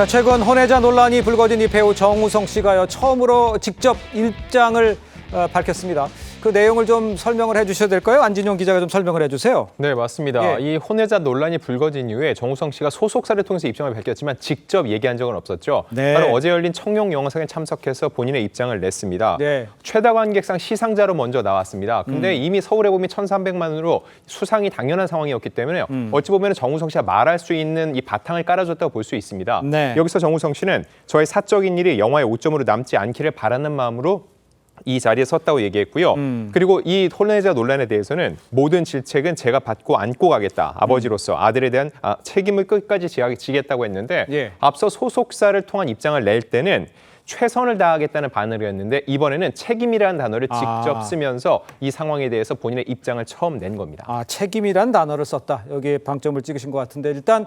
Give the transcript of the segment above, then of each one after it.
자, 최근 혼외자 논란이 불거진 이 배우 정우성 씨가요 처음으로 직접 입장을 어, 밝혔습니다. 그 내용을 좀 설명을 해주셔야 될까요? 안진용 기자가 좀 설명을 해주세요. 네, 맞습니다. 예. 이 혼외자 논란이 불거진 이후에 정우성 씨가 소속사를 통해서 입장을 밝혔지만 직접 얘기한 적은 없었죠. 네. 바로 어제 열린 청룡 영화상에 참석해서 본인의 입장을 냈습니다. 네. 최다 관객상 시상자로 먼저 나왔습니다. 근데 음. 이미 서울에 보면 1,300만으로 수상이 당연한 상황이었기 때문에 음. 어찌 보면 정우성 씨가 말할 수 있는 이 바탕을 깔아줬다고 볼 수 있습니다. 네. 여기서 정우성 씨는 저의 사적인 일이 영화의 오점으로 남지 않기를 바라는 마음으로 이 자리에 섰다고 얘기했고요. 음. 그리고 이 혼외자 논란에 대해서는 모든 질책은 제가 받고 안고 가겠다. 아버지로서 아들에 대한 아, 책임을 끝까지 지하- 지겠다고 했는데 예. 앞서 소속사를 통한 입장을 낼 때는 최선을 다하겠다는 반응을 했는데 이번에는 책임이라는 단어를 직접 아. 쓰면서 이 상황에 대해서 본인의 입장을 처음 낸 겁니다. 아, 책임이란 단어를 썼다. 여기에 방점을 찍으신 것 같은데 일단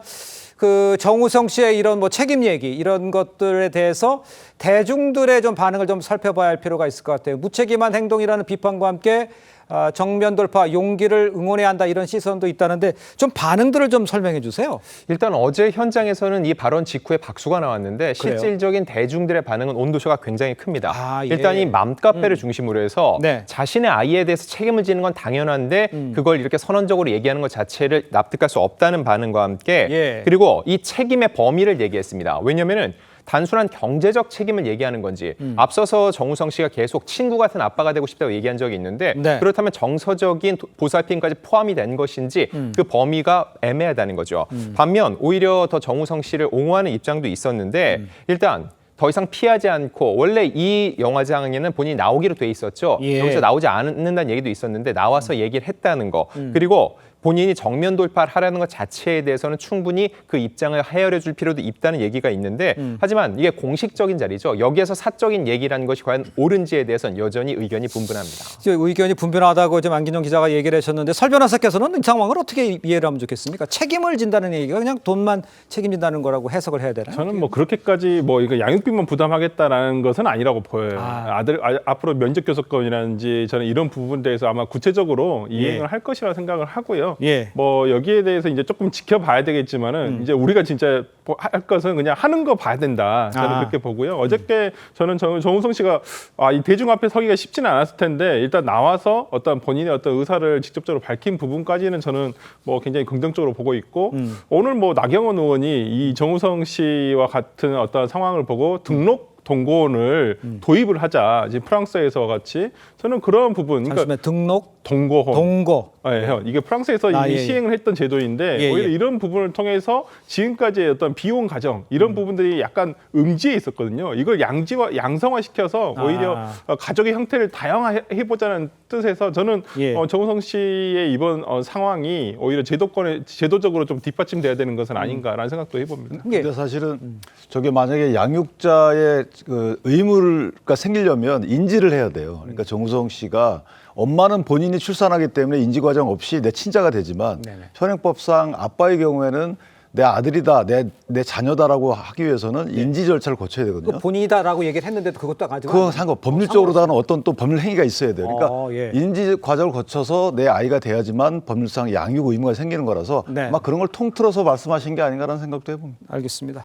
그 정우성 씨의 이런 뭐 책임 얘기 이런 것들에 대해서 대중들의 좀 반응을 좀 살펴봐야 할 필요가 있을 것 같아요. 무책임한 행동이라는 비판과 함께 아, 정면 돌파, 용기를 응원해야 한다 이런 시선도 있다는데 좀 반응들을 좀 설명해 주세요. 일단 어제 현장에서는 이 발언 직후에 박수가 나왔는데 그래요? 실질적인 대중들의 반응은 온도차가 굉장히 큽니다. 아, 예. 일단 이 맘카페를 중심으로 해서 네. 음. 자신의 아이에 대해서 책임을 지는 건 당연한데 그걸 이렇게 선언적으로 얘기하는 것 자체를 납득할 수 없다는 반응과 함께 예. 그리고 이 책임의 범위를 얘기했습니다. 왜냐면은 단순한 경제적 책임을 얘기하는 건지 음. 앞서서 정우성 씨가 계속 친구 같은 아빠가 되고 싶다고 얘기한 적이 있는데 네. 그렇다면 정서적인 도- 보살핌까지 포함이 된 것인지 음. 그 범위가 애매하다는 거죠. 반면 오히려 더 정우성 씨를 옹호하는 입장도 있었는데 음. 일단 더 이상 피하지 않고 원래 이 영화장에는 본인이 나오기로 돼 있었죠. 예. 음. 여기서 나오지 않는다는 얘기도 있었는데 나와서 얘기를 했다는 거. 그리고 본인이 정면 돌파를 하라는 것 자체에 대해서는 충분히 그 입장을 헤아려 줄 필요도 있다는 얘기가 있는데 음. 하지만 이게 공식적인 자리죠. 여기에서 사적인 얘기라는 것이 과연 옳은지에 대해서는 여전히 의견이 분분합니다. 의견이 분분하다고 지금 안기정 기자가 얘기를 하셨는데 설 변호사께서는 이 상황을 어떻게 이해를 하면 좋겠습니까? 책임을 진다는 얘기가 그냥 돈만 책임진다는 거라고 해석을 해야 되나요? 저는 뭐 그렇게까지 뭐 이거 양육비만 부담하겠다라는 것은 아니라고 보여요. 아. 아. 들 앞으로 면접 교섭권이라든지 저는 이런 부분에 대해서 아마 구체적으로 이행을 예. 할 것이라 생각을 하고요. 예. 뭐 여기에 대해서 이제 조금 지켜봐야 되겠지만은 음. 이제 우리가 진짜 뭐할 것은 그냥 하는 거 봐야 된다. 저는 아. 그렇게 보고요. 어저께 저는 정, 정우성 씨가 아, 이 대중 앞에 서기가 쉽지는 않았을 텐데 일단 나와서 어떤 본인의 어떤 의사를 직접적으로 밝힌 부분까지는 저는 뭐 굉장히 긍정적으로 보고 있고 음. 오늘 뭐 나경원 의원이 이 정우성 씨와 같은 어떤 상황을 보고 등록 동고원을 음. 도입을 하자 이제 프랑스에서 같이 저는 그런 부분 그러니까 잠시만 등록 동고원 동거 예, 형. 이게 프랑스에서 아, 이미 예, 예. 시행을 했던 제도인데 예, 오히려 예. 이런 부분을 통해서 지금까지의 어떤 비용 가정 이런 음. 부분들이 약간 음지에 있었거든요. 이걸 양지화 양성화 시켜서 오히려 아. 어, 가족의 형태를 다양화해 보자는 뜻에서 저는 예. 어, 정우성 씨의 이번 어, 상황이 오히려 제도권에 제도적으로 좀 뒷받침돼야 되는 음. 것은 아닌가라는 생각도 해봅니다. 이게 근데 사실은 저게 만약에 양육자의 그 의무가 생기려면 인지를 해야 돼요. 그러니까 정우성 씨가 엄마는 본인이 출산하기 때문에 인지 과정 없이 내 친자가 되지만 네네. 현행법상 아빠의 경우에는 내 아들이다, 내, 내 자녀다라고 하기 위해서는 인지 절차를 거쳐야 되거든요. 그 본인이다라고 얘기를 했는데도 그것도 아직 그거 상관 법률적으로다는 어떤 또 법률 행위가 있어야 돼요. 그러니까 어, 예. 인지 과정을 거쳐서 내 아이가 돼야지만 법률상 양육 의무가 생기는 거라서 네. 아마 그런 걸 통틀어서 말씀하신 게 아닌가라는 생각도 해봅니다. 알겠습니다.